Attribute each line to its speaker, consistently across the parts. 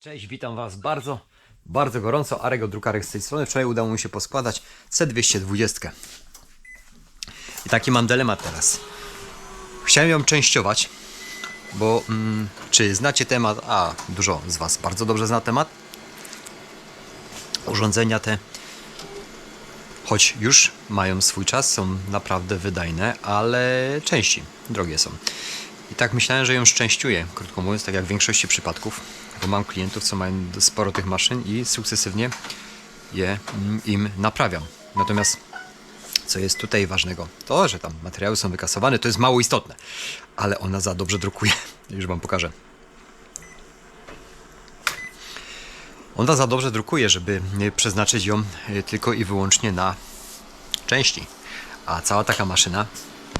Speaker 1: Cześć, witam Was bardzo, bardzo gorąco. Arego Drukarek z tej strony. Wczoraj udało mi się poskładać C220. I taki mam dylemat teraz. Chciałem ją częściować, bo mm, czy znacie temat? A, dużo z Was bardzo dobrze zna temat. Urządzenia te, choć już mają swój czas, są naprawdę wydajne, ale części drogie są. I tak myślałem, że ją szczęściuję, krótko mówiąc, tak jak w większości przypadków, bo mam klientów, co mają sporo tych maszyn i sukcesywnie je mm, im naprawiam. Natomiast co jest tutaj ważnego? To, że tam materiały są wykasowane, to jest mało istotne, ale ona za dobrze drukuje. Już Wam pokażę. Ona za dobrze drukuje, żeby y, przeznaczyć ją y, tylko i wyłącznie na części. A cała taka maszyna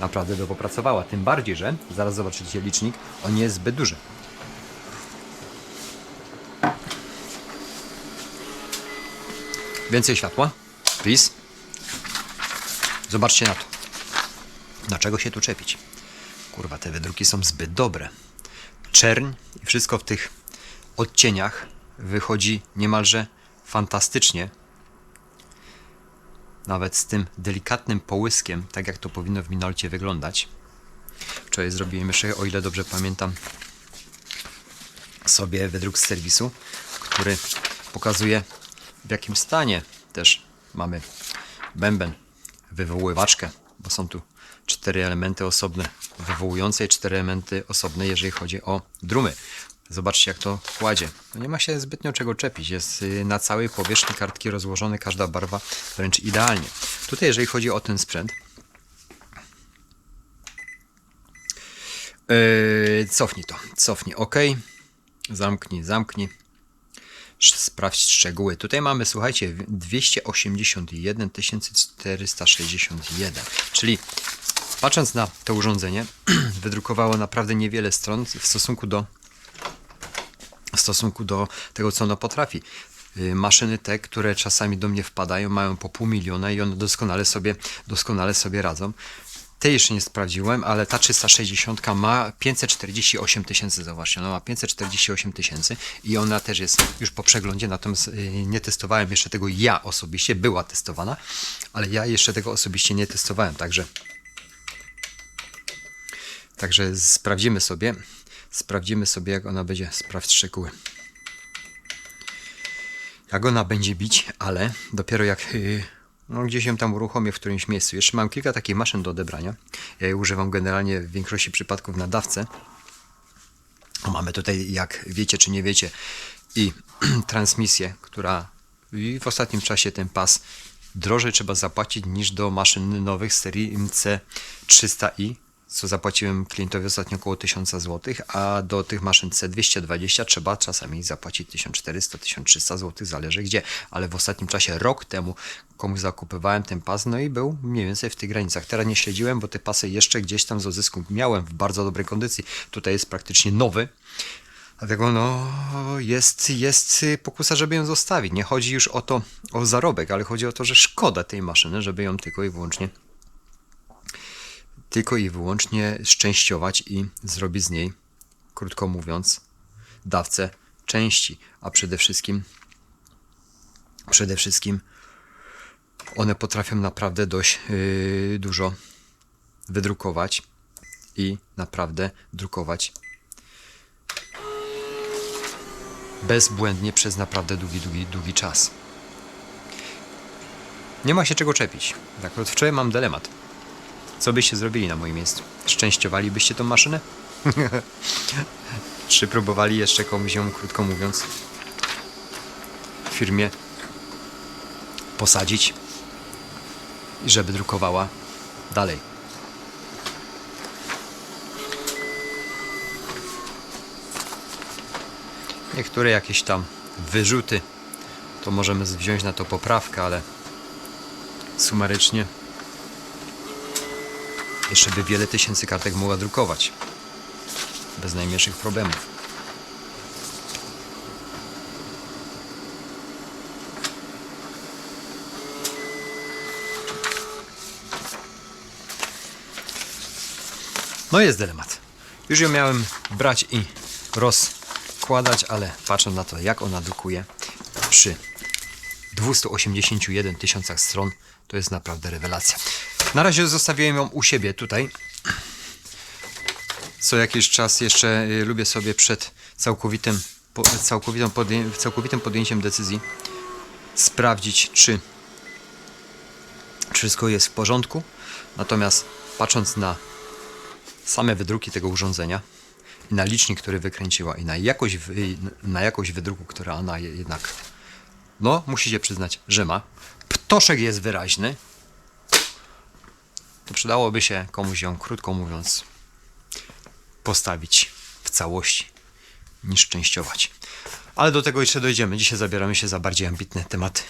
Speaker 1: naprawdę by popracowała. Tym bardziej, że zaraz zobaczycie licznik, on nie jest zbyt duży. Więcej światła, please. Zobaczcie na to. Dlaczego się tu czepić? Kurwa, te wydruki są zbyt dobre. Czerń i wszystko w tych odcieniach wychodzi niemalże fantastycznie. Nawet z tym delikatnym połyskiem, tak jak to powinno w Minolcie wyglądać. Wczoraj zrobiłem jeszcze, o ile dobrze pamiętam, sobie wydruk z serwisu, który pokazuje w jakim stanie też mamy bęben, wywoływaczkę, bo są tu cztery elementy osobne wywołujące i cztery elementy osobne, jeżeli chodzi o drumy. Zobaczcie, jak to kładzie. No nie ma się zbytnio czego czepić. Jest y, na całej powierzchni kartki rozłożone, każda barwa wręcz idealnie. Tutaj, jeżeli chodzi o ten sprzęt, Yy, cofnij to, cofnij, OK. Zamknij, zamknij. Sprawdź szczegóły. Tutaj mamy, słuchajcie, 281 461. Czyli patrząc na to urządzenie, wydrukowało naprawdę niewiele stron w stosunku do w stosunku do tego, co ono potrafi. Y, Maszyny te, które czasami do mnie wpadają, mają po pół miliona i one doskonale sobie, doskonale sobie radzą. Tej jeszcze nie sprawdziłem, ale ta 360 ma 548 tysięcy, zobaczcie, ona ma 548 tysięcy i ona też jest już po przeglądzie, natomiast y, nie testowałem jeszcze tego ja osobiście, była testowana, ale ja jeszcze tego osobiście nie testowałem, także Także sprawdzimy sobie, sprawdzimy sobie jak ona będzie, sprawdź szczegóły. Jak ona będzie bić, ale dopiero jak yy, no, gdzieś ją tam uruchomię w którymś miejscu. Jeszcze mam kilka takich maszyn do odebrania. Ja je używam generalnie w większości przypadków na dawce. Mamy tutaj, jak wiecie czy nie wiecie, i transmisję, która w ostatnim czasie ten pas drożej trzeba zapłacić niż do maszyn nowych serii MC300i, co zapłaciłem klientowi ostatnio około 1000 zł, a do tych maszyn C220 trzeba czasami zapłacić 1400-1300 zł, zależy gdzie, ale w ostatnim czasie, rok temu komuś zakupywałem ten pas, no i był mniej więcej w tych granicach. Teraz nie śledziłem, bo te pasy jeszcze gdzieś tam z odzysku miałem w bardzo dobrej kondycji. Tutaj jest praktycznie nowy, Dlatego no, jest, jest pokusa, żeby ją zostawić. Nie chodzi już o to, o zarobek, ale chodzi o to, że szkoda tej maszyny, żeby ją tylko i wyłącznie tylko i wyłącznie szczęściować i zrobić z niej, krótko mówiąc, dawcę części, a przede wszystkim przede wszystkim one potrafią naprawdę dość yy, dużo wydrukować i naprawdę drukować bezbłędnie przez naprawdę długi, długi, długi czas. Nie ma się czego czepić. Tak, wczoraj mam dylemat. Co byście zrobili na moim miejscu? Szczęściowalibyście tą maszynę? Czy próbowali jeszcze komuś ją, krótko mówiąc, w firmie posadzić żeby drukowała dalej? Niektóre jakieś tam wyrzuty to możemy wziąć na to poprawkę, ale sumarycznie jeszcze by wiele tysięcy kartek mogła drukować. Bez najmniejszych problemów. No jest dylemat. Już ją miałem brać i rozkładać ale patrząc na to, jak ona drukuje przy 281 tysiącach stron, to jest naprawdę rewelacja. Na razie zostawiłem ją u siebie tutaj. Co jakiś czas jeszcze y, lubię sobie przed całkowitym, całkowitą podję, całkowitym podjęciem decyzji sprawdzić, czy wszystko jest w porządku. Natomiast patrząc na same wydruki tego urządzenia i na licznik, który wykręciła i na jakość, na jakość wydruku, która ona je- jednak, no, musicie przyznać, że ma. Ptoszek jest wyraźny. To przydałoby się komuś ją, krótko mówiąc, postawić w całości niż częściować. Ale do tego jeszcze dojdziemy. Dzisiaj zabieramy się za bardziej ambitne tematy.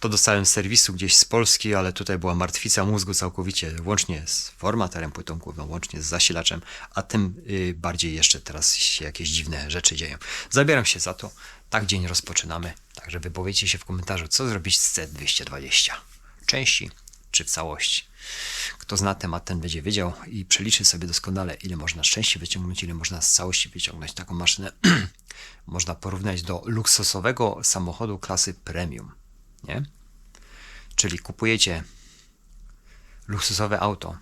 Speaker 1: To dostałem z serwisu gdzieś z Polski, ale tutaj była martwica mózgu całkowicie, łącznie z formaterem płytą główną, łącznie z zasilaczem, a tym y, bardziej jeszcze teraz się jakieś dziwne rzeczy dzieją. Zabieram się za to. Tak dzień rozpoczynamy. Także wypowiedzcie się w komentarzu, co zrobić z C220. Części czy w całości. Kto zna temat, ten będzie wiedział i przeliczy sobie doskonale, ile można z części wyciągnąć, ile można z całości wyciągnąć. Taką maszynę można porównać do luksusowego samochodu klasy premium. Nie? Czyli kupujecie luksusowe auto,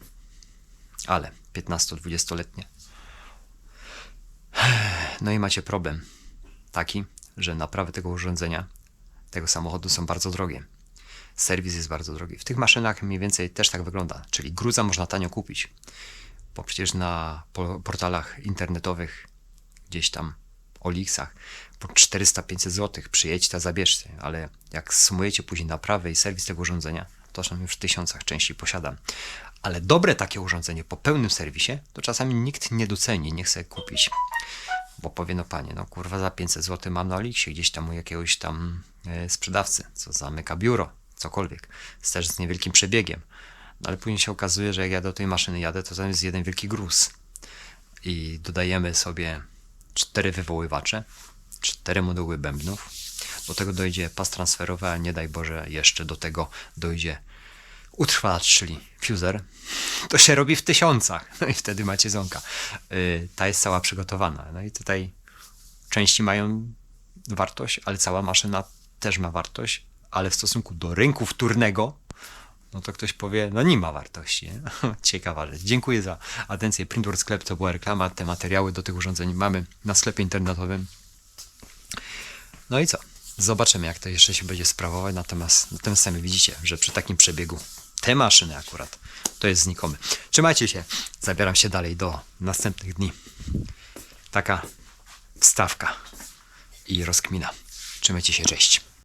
Speaker 1: ale 15-20-letnie. No i macie problem taki, że naprawy tego urządzenia, tego samochodu są bardzo drogie. Serwis jest bardzo drogi. W tych maszynach mniej więcej też tak wygląda, czyli gruza można tanio kupić, bo przecież na po- portalach internetowych, gdzieś tam Olixach, po 400-500 zł przyjedźcie, zabierzcie, ale jak sumujecie później naprawę i serwis tego urządzenia, to są już w tysiącach części posiadam. Ale dobre takie urządzenie po pełnym serwisie, to czasami nikt nie doceni, nie chce kupić. Bo powie, no panie, no kurwa za 500 zł mam na Olixie gdzieś tam u jakiegoś tam e, sprzedawcy, co zamyka biuro, cokolwiek, z też z niewielkim przebiegiem. No ale później się okazuje, że jak ja do tej maszyny jadę, to tam jest jeden wielki gruz. I dodajemy sobie cztery wywoływacze, cztery moduły bębnów. Do tego dojdzie pas transferowy, a nie daj Boże, jeszcze do tego dojdzie utrwalacz, czyli fuser. To się robi w tysiącach. No i wtedy macie ząka. Yy, ta jest cała przygotowana. No i tutaj części mają wartość, ale cała maszyna też ma wartość, ale w stosunku do rynku wtórnego, no to ktoś powie, no nie ma wartości. Nie? Ciekawa rzecz. Dziękuję za atencję. Printword Sklep to była reklama. Te materiały do tych urządzeń mamy na sklepie internetowym. No i co? Zobaczymy, jak to jeszcze się będzie sprawować. Natomiast, natomiast sami widzicie, że przy takim przebiegu te maszyny akurat to jest znikomy. Trzymajcie się. Zabieram się dalej do następnych dni. Taka wstawka i rozkmina. Trzymajcie się, cześć.